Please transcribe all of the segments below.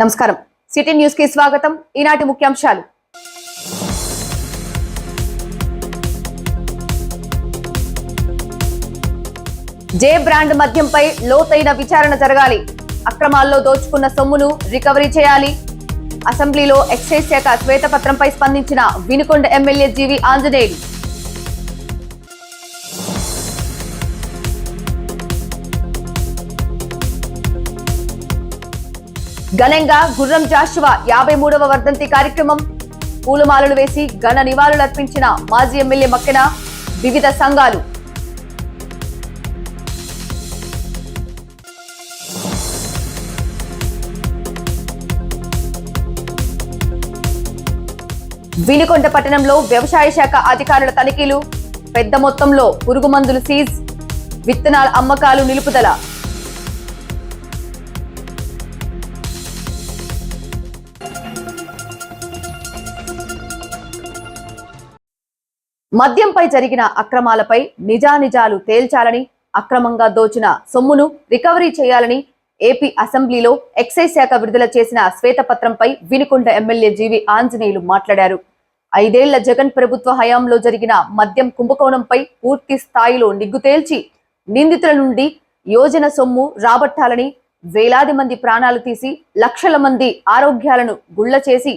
నమస్కారం. సిటీ న్యూస్కి స్వాగతం. ఈనాటి ముఖ్యాంశాలు. జే బ్రాండ్ మద్యంపై లోతైన విచారణ జరగాలి. అక్రమాల్లో దోచుకున్న సొమ్మును రికవరీ చేయాలి. అసెంబ్లీలో ఎక్సైజ్ శాఖ శ్వేతపత్రంపై స్పందించిన వినుకొండ ఎమ్మెల్యే జీవి ఆంజనేయులు. ఘనంగా గుర్రం జాషువా యాభై మూడవ వర్ధంతి కార్యక్రమం. పూలమాలలు వేసి ఘన నివాళులర్పించిన మాజీ ఎమ్మెల్యే మక్కెన వివిధ సంఘాలు. వినుకొండ పట్టణంలో వ్యవసాయ శాఖ అధికారుల తనిఖీలు పెద్ద మొత్తంలో పురుగు మందులు సీజ్ విత్తనాల అమ్మకాలు నిలుపుదల. మద్యంపై జరిగిన అక్రమాలపై నిజానిజాలు తేల్చాలని అక్రమంగా దోచిన సొమ్మును రికవరీ చేయాలని ఏపీ అసెంబ్లీలో ఎక్సైజ్ శాఖ విడుదల చేసిన శ్వేతపత్రంపై వినుకొండ ఎమ్మెల్యే జీవి ఆంజనేయులు మాట్లాడారు. ఐదేళ్ళ జగన్ ప్రభుత్వ హయాంలో జరిగిన మద్యం కుంభకోణంపై పూర్తి స్థాయిలో నిగ్గు తేల్చి నిందితుల నుండి యోజన సొమ్ము రాబట్టాలని వేలాది మంది ప్రాణాలు తీసి లక్షల మంది ఆరోగ్యాలను గుళ్ళ చేసి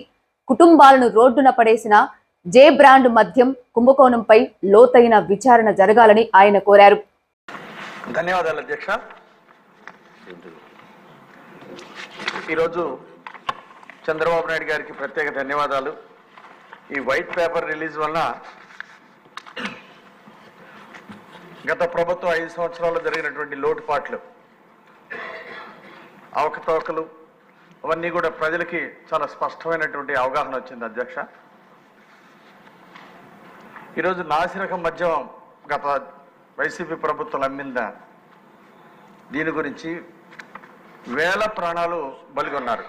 కుటుంబాలను రోడ్డున పడేసిన జే బ్రాండ్ మద్యం కుంభకోణంపై లోతైన విచారణ జరగాలని ఆయన కోరారు. ధన్యవాదాలు అధ్యక్ష. ఈరోజు చంద్రబాబు నాయుడు గారికి ప్రత్యేక ధన్యవాదాలు. ఈ వైట్ పేపర్ రిలీజ్ వలన గత ప్రభుత్వం ఐదు సంవత్సరాల్లో జరిగినటువంటి లోటుపాట్లు అవకతవకలు అవన్నీ కూడా ప్రజలకి చాలా స్పష్టమైనటువంటి అవగాహన వచ్చింది అధ్యక్ష. ఈరోజు నాసిరకం మద్యం గత వైసీపీ ప్రభుత్వం అమ్మిందా దీని గురించి వేల ప్రాణాలు బలిగొన్నారు.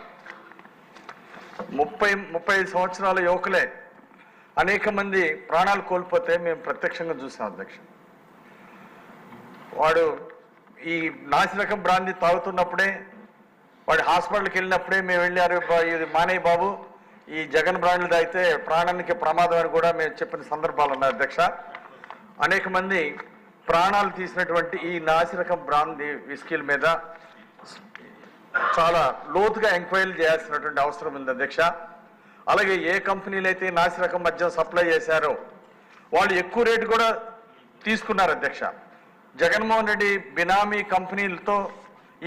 ముప్పై ముప్పై ఐదు సంవత్సరాల యువకులే అనేక మంది ప్రాణాలు కోల్పోతే మేము ప్రత్యక్షంగా చూసాం అధ్యక్ష. వాడు ఈ నాసిరకం బ్రాంది తాగుతున్నప్పుడే వాడు హాస్పిటల్కి వెళ్ళినప్పుడే మేము వెళ్ళారు ఇది మానయ్య బాబు. ఈ జగన్ బ్రాండ్లు తాగితే ప్రాణానికి ప్రమాదం అని కూడా మేము చెప్పిన సందర్భాలు ఉన్నాయి అధ్యక్ష. అనేక మంది ప్రాణాలు తీసినటువంటి ఈ నాసిరకం బ్రాండ్ విస్కీల మీద చాలా లోతుగా ఎంక్వైరీ చేయాల్సినటువంటి అవసరం ఉంది అధ్యక్ష. అలాగే ఏ కంపెనీలు అయితే నాసిరకం మద్యం సప్లై చేశారో వాళ్ళు ఎక్కువ రేటు కూడా తీసుకున్నారు అధ్యక్ష. జగన్మోహన్ రెడ్డి బినామీ కంపెనీలతో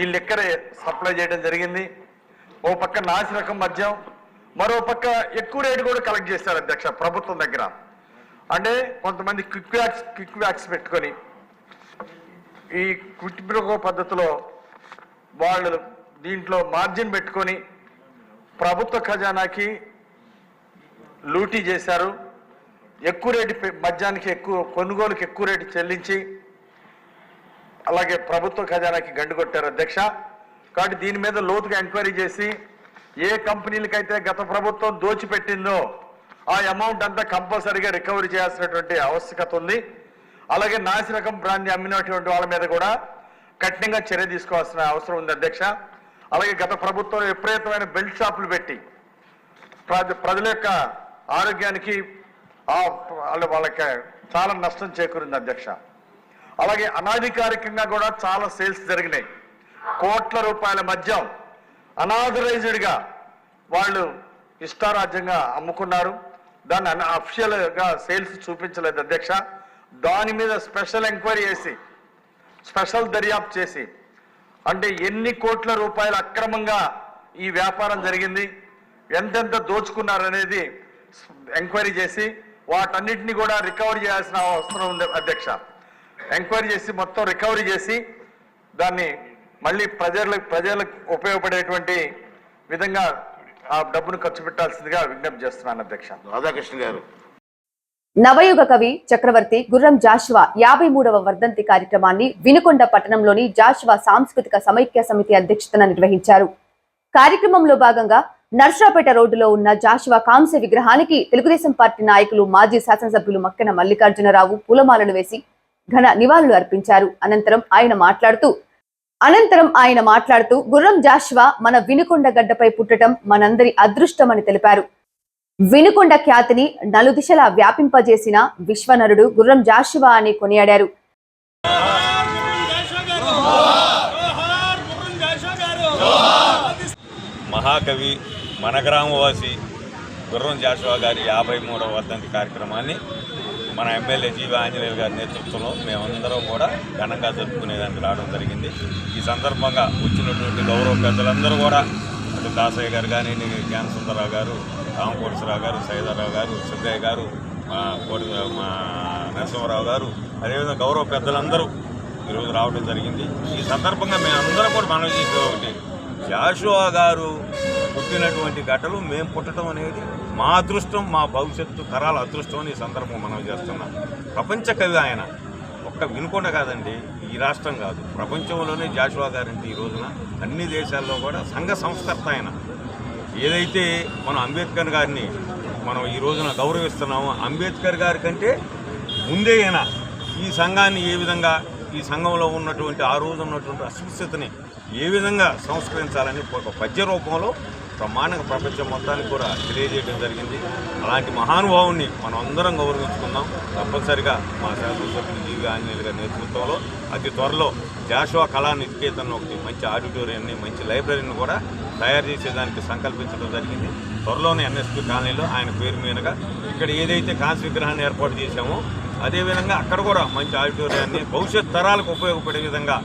ఈ లిక్కర్ సప్లై చేయడం జరిగింది. ఓ పక్క నాసిరకం మద్యం మరో పక్క ఎక్కువ రేటు కూడా కలెక్ట్ చేశారు అధ్యక్ష ప్రభుత్వం దగ్గర. అంటే కొంతమంది క్విక్ వ్యాక్స్ క్విక్ వ్యాక్స్ పెట్టుకొని ఈ క్విట్ పద్ధతిలో వాళ్ళు దీంట్లో మార్జిన్ పెట్టుకొని ప్రభుత్వ ఖజానాకి లూటీ చేశారు. ఎక్కువ రేటు మద్యానికి ఎక్కువ కొనుగోలుకి ఎక్కువ రేటు చెల్లించి అలాగే ప్రభుత్వ ఖజానాకి గండు కొట్టారు అధ్యక్ష. కాబట్టి దీని మీద లోతుగా ఎంక్వైరీ చేసి ఏ కంపెనీలకైతే గత ప్రభుత్వం దోచిపెట్టిందో ఆ అమౌంట్ అంతా కంపల్సరీగా రికవరీ చేయాల్సినటువంటి ఆవశ్యకత ఉంది. అలాగే నాసిరకం బ్రాండ్ని అమ్మినటువంటి వాళ్ళ మీద కూడా కఠినంగా చర్య తీసుకోవాల్సిన అవసరం ఉంది అధ్యక్ష. అలాగే గత ప్రభుత్వం విపరీతమైన బెల్ట్ షాపులు పెట్టి ప్రజల యొక్క ఆరోగ్యానికి వాళ్ళకి చాలా నష్టం చేకూరింది అధ్యక్ష. అలాగే అనాధికారికంగా కూడా చాలా సేల్స్ జరిగినాయి. కోట్ల రూపాయల మద్యం అనాథరైజ్డ్గా వాళ్ళు ఇష్టారాజ్యంగా అమ్ముకున్నారు. దాన్ని అన అఫిషియల్గా సేల్స్ చూపించలేదు అధ్యక్ష. దాని మీద స్పెషల్ ఎంక్వైరీ చేసి స్పెషల్ దర్యాప్తు చేసి అంటే ఎన్ని కోట్ల రూపాయలు అక్రమంగా ఈ వ్యాపారం జరిగింది ఎంతెంత దోచుకున్నారనేది ఎంక్వైరీ చేసి వాటన్నిటిని కూడా రికవరీ చేయాల్సిన అవసరం ఉంది అధ్యక్ష. ఎంక్వైరీ చేసి మొత్తం రికవరీ చేసి దాన్ని మళ్ళీ ప్రజలకు ప్రజలకు ఉపయోగపడేటువంటి విధంగా ఆ డబ్బును ఖర్చు పెట్టాల్సిందిగా విజ్ఞప్తి చేస్తున్నాను అధ్యక్ష. రాధాకృష్ణ గారు. నవయుగ కవి చక్రవర్తి గుర్రం జాషువా యాభై మూడవ వర్ధంతి కార్యక్రమాన్ని వినుకొండ పట్టణంలోని జాషువా సాంస్కృతిక సమైక్య సమితి అధ్యక్షతన నిర్వహించారు. కార్యక్రమంలో భాగంగా నర్సరాపేట రోడ్డులో ఉన్న జాషువా కాంస్య విగ్రహానికి తెలుగుదేశం పార్టీ నాయకులు మాజీ శాసనసభ్యులు మక్కెన మల్లికార్జునరావు పూలమాలలు వేసి ఘన నివాళులు అర్పించారు. అనంతరం ఆయన మాట్లాడుతూ అనంతరం ఆయన మాట్లాడుతూ గుర్రం జాషువా మన వినుకొండ గడ్డపై పుట్టడం మనందరి అదృష్టమని తెలిపారు. వినుకొండ ఖ్యాతిని నలుదిశలా వ్యాపింపజేసిన విశ్వనరుడు గుర్రం జాషువా అని కొనియాడారు. మహాకవి మన గ్రామవాసి గుర్రం జాషువా గారి యాభై మూడవ వర్ధంతి కార్యక్రమాన్ని మన ఎమ్మెల్యే జీవి ఆంజనేయులు గారి నేతృత్వంలో మేమందరం కూడా ఘనంగా జరుపుకునేదానికి రావడం జరిగింది. ఈ సందర్భంగా వచ్చినటువంటి గౌరవ పెద్దలందరూ కూడా అటు దాసయ్య గారు కానీ జ్ఞాన సుందరరావు గారు రామకోటేశ్వరరావు గారు సైదారావు గారు సుబ్బయ్య గారు మా కోటి మా నరసింహరావు గారు అదేవిధంగా గౌరవ పెద్దలందరూ ఈరోజు రావడం జరిగింది. ఈ సందర్భంగా మేమందరం కూడా మనం చేసే ఒకటి జాషువా గారు పుట్టినటువంటి ఘటలు మేము పుట్టడం అనేది మా అదృష్టం మా భవిష్యత్తు తరాల అదృష్టం అని ఈ సందర్భం మనం చేస్తున్నాం. ప్రపంచ కవి ఆయన ఒక్క వినుకొండ కాదండి ఈ రాష్ట్రం కాదు. ప్రపంచంలోనే జాషువా గారంటే ఈ రోజున అన్ని దేశాల్లో కూడా సంఘ సంస్కర్త ఆయన. ఏదైతే మనం అంబేద్కర్ గారిని మనం ఈ రోజున గౌరవిస్తున్నామో అంబేద్కర్ గారి కంటే ముందే ఆయన ఈ సంఘాన్ని ఏ విధంగా ఈ సంఘంలో ఉన్నటువంటి ఆ రోజు ఉన్నటువంటి అస్పృశ్యతని ఏ విధంగా సంస్కరించాలని ఒక పద్య రూపంలో బ్రహ్మాండంగా ప్రపంచం మొత్తానికి కూడా తెలియజేయడం జరిగింది. అలాంటి మహానుభావుని మనం అందరం గౌరవించుకుందాం. తప్పనిసరిగా మా శాసనసభ్యులు జీవి ఆంజనేయులు గారి నేతృత్వంలో అతి త్వరలో జాషువా కళా నికేతన్ ఒకటి మంచి ఆడిటోరియంని మంచి లైబ్రరీని కూడా తయారు చేసేదానికి సంకల్పించడం జరిగింది. త్వరలోనే ఎన్ఎస్పి కాలనీలో ఆయన పేరు మీదుగా ఇక్కడ ఏదైతే కాంస్య విగ్రహాన్ని ఏర్పాటు చేశామో అదేవిధంగా అక్కడ కూడా మంచి ఆడిటోరియాన్ని భవిష్యత్ తరాలకు ఉపయోగపడే విధంగా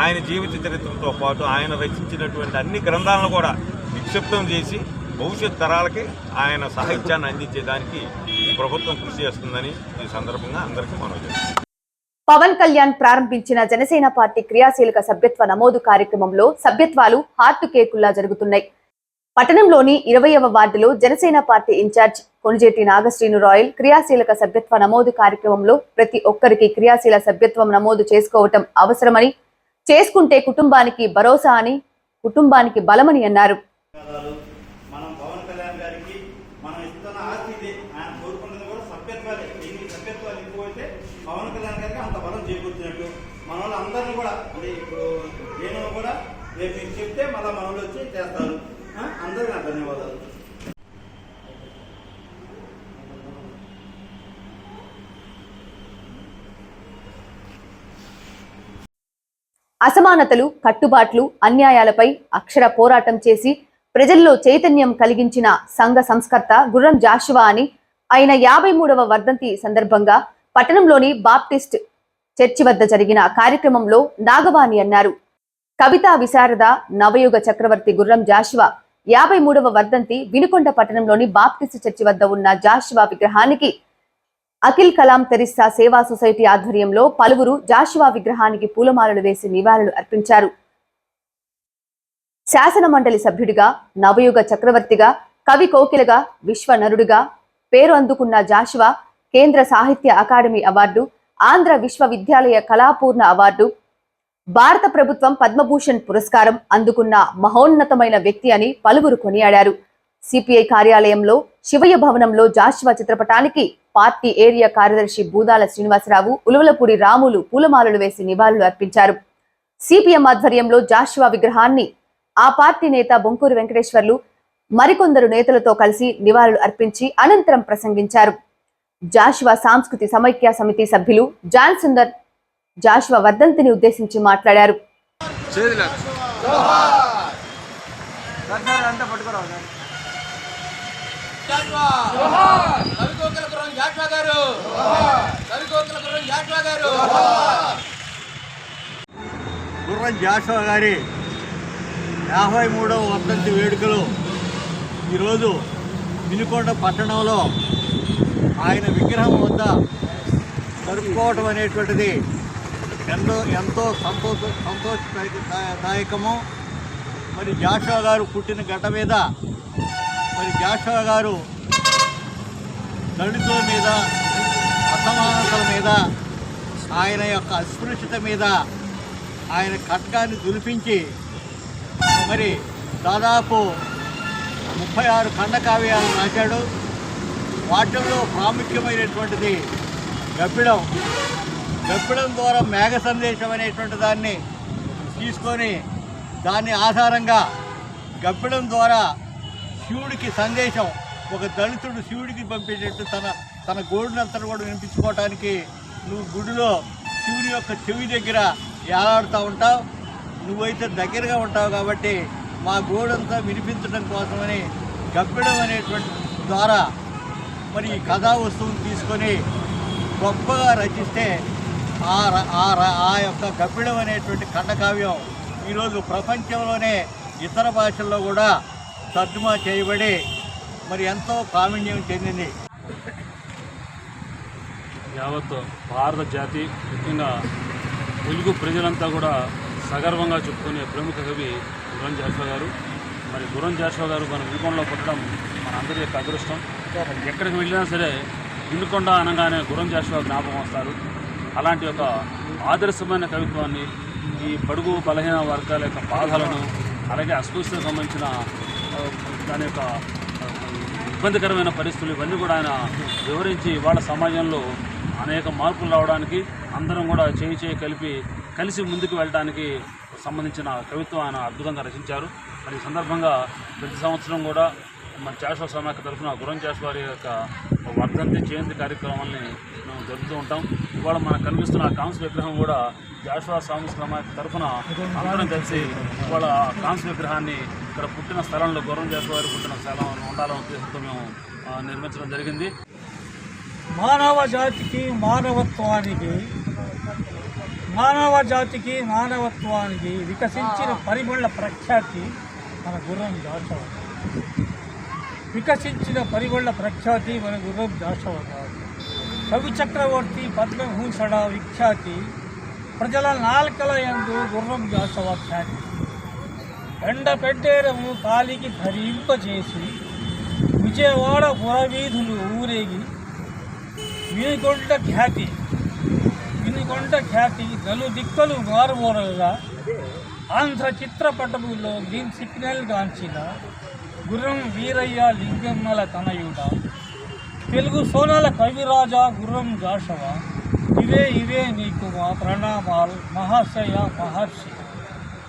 ఆయన జీవిత చరిత్రతో పాటు ఆయన రచించినటువంటి అన్ని గ్రంథాలను కూడా నిక్షిప్తం చేసి భవిష్యత్ తరాలకి ఆయన సాహిత్యాన్ని అందించేదానికి ఈ ప్రభుత్వం కృషి చేస్తుందని ఈ సందర్భంగా అందరికీ మనం పవన్ కళ్యాణ్ ప్రారంభించిన జనసేన పార్టీ క్రియాశీలక సభ్యత్వ నమోదు కార్యక్రమంలో సభ్యత్వాలు హార్ట్ కేకుల్లా జరుగుతున్నాయి. పట్టణంలోని ఇరవయవ వార్డులో Janasena party incharge Konijeti Nagasrinu royal క్రియాశీలక సభ్యత్వ నమోదు కార్యక్రమంలో ప్రతి ఒక్కరికి క్రియాశీల సభ్యత్వం నమోదు చేసుకోవటం అవసరమని చేసుకుంటే కుటుంబానికి భరోసా అని కుటుంబానికి బలమని అన్నారు. మనం పవన్ కళ్యాణ్ గారికి మనం ఇస్తున్న ఆస్తి ఇది. ఆయన కోరుకున్నది కూడా సభ్యత్వాలే. ఎన్ని సభ్యత్వాలు ఎక్కువైతే పవన్ కళ్యాణ్ గారికి అంత బలం చేకూర్చినట్టు. మన వాళ్ళందరినీ కూడా అంటే ఇప్పుడు నేను కూడా రేపు మీకు చెప్తే మళ్ళీ మన వాళ్ళు వచ్చి చేస్తారు. అందరికీ నా ధన్యవాదాలు. అసమానతలు కట్టుబాట్లు అన్యాయాలపై అక్షర పోరాటం చేసి ప్రజల్లో చైతన్యం కలిగించిన సంఘ సంస్కర్త గుర్రం జాషువా అని ఆయన యాభై మూడవ వర్ధంతి సందర్భంగా పట్టణంలోని బాప్టిస్ట్ చర్చి వద్ద జరిగిన కార్యక్రమంలో నాగవాణి అన్నారు. కవితా విశారద నవయుగ చక్రవర్తి గుర్రం జాషువా యాభై మూడవ వర్ధంతి వినుకొండ పట్టణంలోని బాప్టిస్ట్ చర్చి వద్ద ఉన్న జాషువా విగ్రహానికి అఖిల్ కలాం తెరిస్సా సేవా సొసైటీ ఆధ్వర్యంలో పలువురు జాషువా విగ్రహానికి పూలమాలలు వేసి నివాళులు అర్పించారు. శాసన మండలి సభ్యుడిగా నవయుగ చక్రవర్తిగా కవి కోకిలగా విశ్వనరుడిగా పేరు అందుకున్న జాషువా కేంద్ర సాహిత్య అకాడమీ అవార్డు ఆంధ్ర విశ్వవిద్యాలయ కళాపూర్ణ అవార్డు భారత ప్రభుత్వం పద్మభూషణ్ పురస్కారం అందుకున్న మహోన్నతమైన వ్యక్తి అని పలువురు కొనియాడారు. సిపిఐ కార్యాలయంలో శివయ్య భవనంలో జాషువా చిత్రపటానికి పార్టీ ఏరియా కార్యదర్శి బూదాల శ్రీనివాసరావు ఉలువలపూడి రాములు పూలమాలలు వేసి నివాళులు అర్పించారు. సిపిఎం ఆధ్వర్యంలో జాషువా విగ్రహాన్ని ఆ పార్టీ నేత బొంకూరు వెంకటేశ్వర్లు మరికొందరు నేతలతో కలిసి నివాళులు అర్పించి అనంతరం ప్రసంగించారు. జాషువా సాంస్కృతి సమైక్య సమితి సభ్యులు జాన్ సుందర్ జాషువా వర్ధంతిని ఉద్దేశించి మాట్లాడారు. గురం గుర్రం జాషువా గారి యాభై మూడవ వర్ధంతి వేడుకలు. ఈరోజు వినుకొండ పట్టణంలో ఆయన విగ్రహం వద్ద జరుపుకోవటం అనేటువంటిది ఎంతో ఎంతో సంతోష సంతోషదాయకము. మరి జాషా గారు పుట్టిన గడ్డ మీద మరి జాషా గారు దళితుల మీద అసమానతల మీద ఆయన యొక్క అస్పృశ్యత మీద ఆయన కట్కాన్ని దులిపించి మరి దాదాపు ముప్పై ఆరు ఖండకావ్యాలను రాశాడు. వాటిల్లో ప్రాముఖ్యమైనటువంటిది గప్పిడం గప్పిడం ద్వారా మేఘ సందేశం అనేటువంటి దాన్ని తీసుకొని దాన్ని ఆధారంగా గప్పిడం ద్వారా శివుడికి సందేశం ఒక దళితుడు శివుడికి పంపేటట్టు తన తన గోడునంతను కూడా వినిపించుకోవటానికి నువ్వు గుడిలో శివుడి యొక్క చెవి దగ్గర ఏలాడుతూ ఉంటావు. నువ్వైతే దగ్గరగా ఉంటావు కాబట్టి మా గోడంతా వినిపించడం కోసమని గబ్బిడం అనేటువంటి ద్వారా మరి ఈ కథా వస్తువును తీసుకొని గొప్పగా రచిస్తే ఆ ర- ఆ ర- ఆ యొక్క గప్పిడం అనేటువంటి ఖండకావ్యం ఈరోజు ప్రపంచంలోనే ఇతర భాషల్లో కూడా తర్జుమా చేయబడి మరి ఎంతో ప్రావీణ్యం చెందింది. యావత్ భారత జాతి ముఖ్యంగా తెలుగు ప్రజలంతా కూడా సగర్వంగా చెప్పుకునే ప్రముఖ కవి గురం జాషువా గారు. మరి గురం జాషువా గారు మన వినుకొండలో పుట్టడం మన అందరి యొక్క అదృష్టం. ఎక్కడికి వెళ్ళినా సరే వినుకొండ అనగానే గురం జాషువా జ్ఞాపకం వస్తారు. అలాంటి ఒక ఆదర్శమైన కవిత్వాన్ని ఈ బడుగు బలహీన వర్గాల యొక్క బాధలను అలాగే అస్పృశ్యతకు సంబంధించిన దాని యొక్క ఇబ్బందికరమైన పరిస్థితులు ఇవన్నీ కూడా ఆయన వివరించి వాళ్ళ సమాజంలో అనేక మార్పులు రావడానికి అందరం కూడా చేయి చేయి కలిపి కలిసి ముందుకు వెళ్ళడానికి సంబంధించిన కవిత్వం ఆయన అద్భుతంగా రచించారు. మరి ఈ సందర్భంగా ప్రతి సంవత్సరం కూడా మన చేశ్వర స్వామి యొక్క తరఫున గురం జాషువా వారి యొక్క వర్ధంతి జయంతి కార్యక్రమాల్ని మేము జరుపుతూ ఉంటాం. ఇవాళ మనకు కనిపిస్తున్న ఆ కాంస్ విగ్రహం కూడా జాషువా స్వామి సమాఖ్య తరఫున అందరం కలిసి ఇవాళ ఆ కాంస్ విగ్రహాన్ని ఇక్కడ పుట్టిన స్థలంలో గురం జాషువా పుట్టిన స్థలం ఉండాలనే ఉద్దేశంతో మేము నిర్మించడం జరిగింది. మానవ జాతికి మానవత్వానికి మానవ జాతికి మానవత్వానికి వికసించిన పరిమళ ప్రఖ్యాతి మన గుర్రం జాషవ వికసించిన పరిమళ ప్రఖ్యాతి మన గుర్రం కాదు కవి చక్రవర్తి పద్మభూషణ విఖ్యాతి ప్రజల నాల్కల యందు గుర్రం జాషవ ఖ్యాతి. ఎండ పెట్టేరము కాలికి ధరింపచేసి విజయవాడ పురవీధులు ఊరేగి వినుకొండ ఖ్యాతి. వినుకొండ ఖ్యాతి నలు దిక్కలు మారుమూరగా ఆంధ్ర చిత్రపటములో గ్రీన్ సిగ్నల్ గాంచిన గుర్రం వీరయ్య లింగమ్మల తనయుడ. తెలుగు సోనాల కవిరాజా గుర్రం జాషవ ఇవే ఇవే నీకు మా ప్రణామాలు మహాశయ మహర్షి.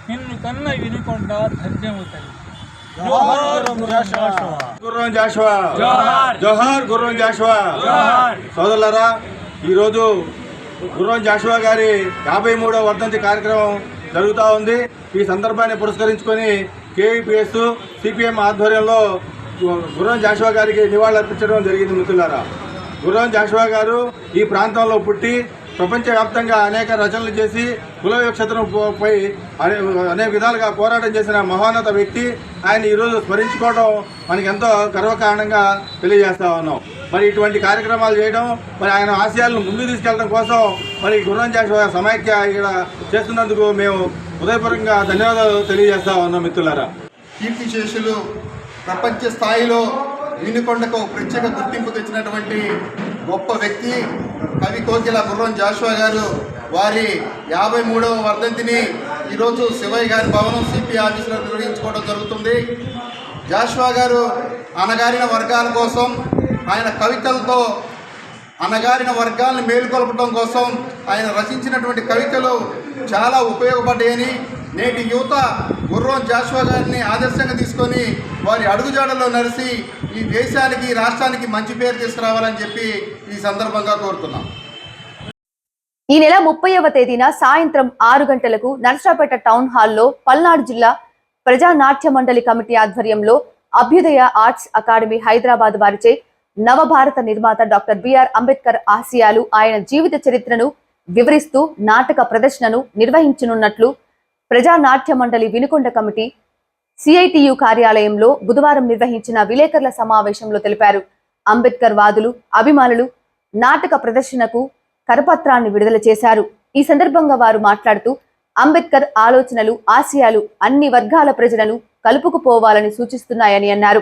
నిన్ను కన్న వినుకొండ ధన్యము తల్లి. జోహార్ గుర్రం జాషవ. జోహార్. గుర్రం. సోదరులారా ఈరోజు గుర్రం జాషువా గారి యాభై మూడవ వర్ధంతి కార్యక్రమం జరుగుతూ ఉంది. ఈ సందర్భాన్ని పురస్కరించుకొని కేవీపీఎస్ సిపిఎం ఆధ్వర్యంలో గు- గుర్రం జాషువా గారికి నివాళులర్పించడం జరిగింది మిత్రులారా. గుర్రం జాషువా గారు ఈ ప్రాంతంలో పుట్టి ప్రపంచవ్యాప్తంగా అనేక రచనలు చేసి కుల వివక్షతపై పై అనే అనేక విధాలుగా పోరాటం చేసిన మహోన్నత వ్యక్తి. ఆయన ఈరోజు స్మరించుకోవడం మనకి ఎంతో గర్వకారణంగా తెలియజేస్తా ఉన్నాం. మరి ఇటువంటి కార్యక్రమాలు చేయడం మరి ఆయన ఆశయాలను ముందుకు తీసుకెళ్ళడం కోసం మరి గుర్రం జాషువా సమైక్య ఇక్కడ చేస్తున్నందుకు మేము హృదయపూర్వకంగా ధన్యవాదాలు తెలియజేస్తా ఉన్నాం మిత్రులారా. కీర్తిశేషులు ప్రపంచ స్థాయిలో వినుకొండకు ప్రత్యేక గుర్తింపు తెచ్చినటువంటి గొప్ప వ్యక్తి కవి కోకిల గుర్రం జాషువా గారు. వారి యాభై మూడవ వర్ధంతిని ఈరోజు శివయ్య గారి భవనం సిపి ఆఫీసులో నిర్వహించుకోవడం జరుగుతుంది. జాషువా గారు అనగారిన వర్గాల కోసం ఆయన కవితలతో అణగారిన వర్గాలను మేలుకొల్పడం కోసం ఆయన రచించినటువంటి కవితలు చాలా ఉపయోగపడ్డాయని నేటి యువత గుర్రం జాషువా గారిని ఆదర్శంగా తీసుకొని వారి అడుగుజాడల్లో నరిసి ఈ దేశానికి రాష్ట్రానికి మంచి పేరు తీసుకురావాలని చెప్పి ఈ సందర్భంగా కోరుతున్నాం. ఈ నెల ముప్పైవ తేదీన సాయంత్రం ఆరు గంటలకు నర్సరాపేట టౌన్ హాల్లో పల్నాడు జిల్లా ప్రజా నాట్య మండలి కమిటీ ఆధ్వర్యంలో అభ్యుదయ ఆర్ట్స్ అకాడమీ హైదరాబాద్ వారిచే నవభారత నిర్మాత డాక్టర్ బిఆర్ అంబేద్కర్ ఆశయాలు ఆయన జీవిత చరిత్రను వివరిస్తూ నాటక ప్రదర్శనను నిర్వహించనున్నట్లు ప్రజా నాట్య మండలి వినుకొండ కమిటీ సిఐటియు కార్యాలయంలో బుధవారం నిర్వహించిన విలేకరుల సమావేశంలో తెలిపారు. అంబేద్కర్ వాదులు అభిమానులు నాటక ప్రదర్శనకు కరపత్రాన్ని విడుదల చేశారు. ఈ సందర్భంగా వారు మాట్లాడుతూ అంబేద్కర్ ఆలోచనలు ఆశయాలు అన్ని వర్గాల ప్రజలను కలుపుకుపోవాలని సూచిస్తున్నాయని అన్నారు.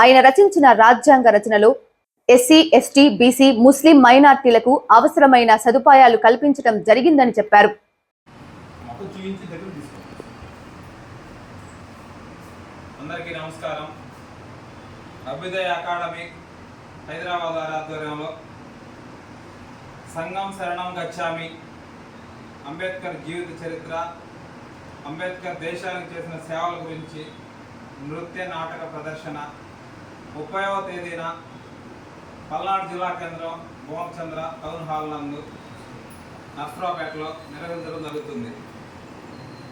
ఆయన రచించిన రాజ్యాంగ రచనలో ఎస్సీ ఎస్టీ బీసీ ముస్లిం మైనార్టీలకు అవసరమైన సదుపాయాలు కల్పించడం జరిగిందని చెప్పారు. అందరికీ నమస్కారం. అభ్యుదయ అకాడమీ హైదరాబాద్ ఆధ్వర్యంలో సంఘం శరణం గచ్చామి అంబేద్కర్ జీవిత చరిత్ర అంబేద్కర్ దేశానికి చేసిన సేవల గురించి నృత్య నాటక ప్రదర్శన ముప్పైవ తేదీన పల్నాడు జిల్లా కేంద్రం భువనచంద్ర టౌన్ హాల్ నందు నర్సరావుపేటలో నిర్వహించడం జరుగుతుంది.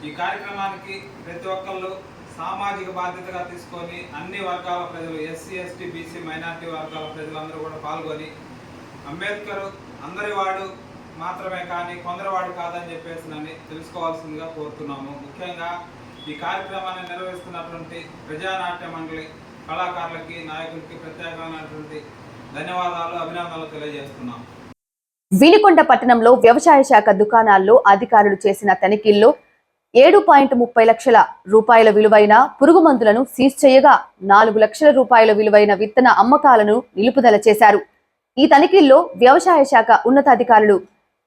ఈ కార్యక్రమానికి ప్రతి ఒక్కళ్ళు సామాజిక బాధ్యతగా తీసుకొని అన్ని వర్గాల ప్రజలు ఎస్సీ ఎస్టీ బీసీ మైనార్టీ వర్గాల ప్రజలందరూ కూడా పాల్గొని అంబేద్కర్ అందరి వాడు మాత్రమే కానీ కొందరి వాడు కాదని చెప్పేసి నన్ను తెలుసుకోవాల్సిందిగా కోరుతున్నాము. ముఖ్యంగా ఈ కార్యక్రమాన్ని నిర్వహిస్తున్నటువంటి ప్రజానాట్య మండలి కళాకారులకి నాయకులకి ప్రత్యేకమైనటువంటి ధన్యవాదాలు అభినందనలు తెలియజేస్తున్నాం. వినుకొండ పట్టణంలో వ్యవసాయ శాఖ దుకాణాల్లో అధికారులు చేసిన తనిఖీల్లో ఏడు పాయింట్ ముప్పై లక్షల రూపాయల విలువైన పురుగు మందులను సీజ్ చేయగా నాలుగు లక్షల రూపాయల విలువైన విత్తన అమ్మకాలను నిలుపుదల చేశారు. ఈ తనిఖీల్లో వ్యవసాయ శాఖ ఉన్నతాధికారులు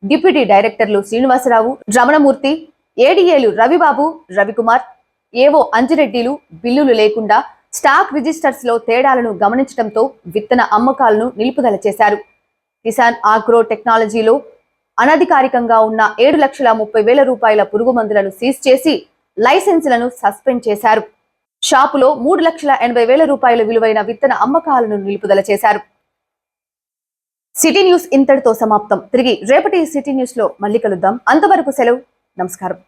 డిప్యూటీ డైరెక్టర్లు శ్రీనివాసరావు రమణమూర్తి ఏడీఏలు రవిబాబు రవికుమార్ ఏవో అంజిరెడ్డిలు బిల్లులు లేకుండా స్టాక్ రిజిస్టర్స్లో తేడాలను గమనించడంతో విత్తన అమ్మకాలను నిలుపుదల చేశారు. కిసాన్ ఆగ్రో టెక్నాలజీలో అనధికారికంగా ఉన్న ఏడు లక్షల ముప్పై వేల రూపాయల పురుగు మందులను సీజ్ చేసి లైసెన్సులను సస్పెండ్ చేశారు. షాపులో మూడు లక్షల ఎనభై వేల రూపాయల విలువైన విత్తన అమ్మకాలను నిలుపుదల చేశారు. సిటీ న్యూస్ ఇంతటితో సమాప్తం. తిరిగి రేపటి సిటీ న్యూస్లో మళ్ళీ కలుద్దాం. అంతవరకు సెలవు. నమస్కారం.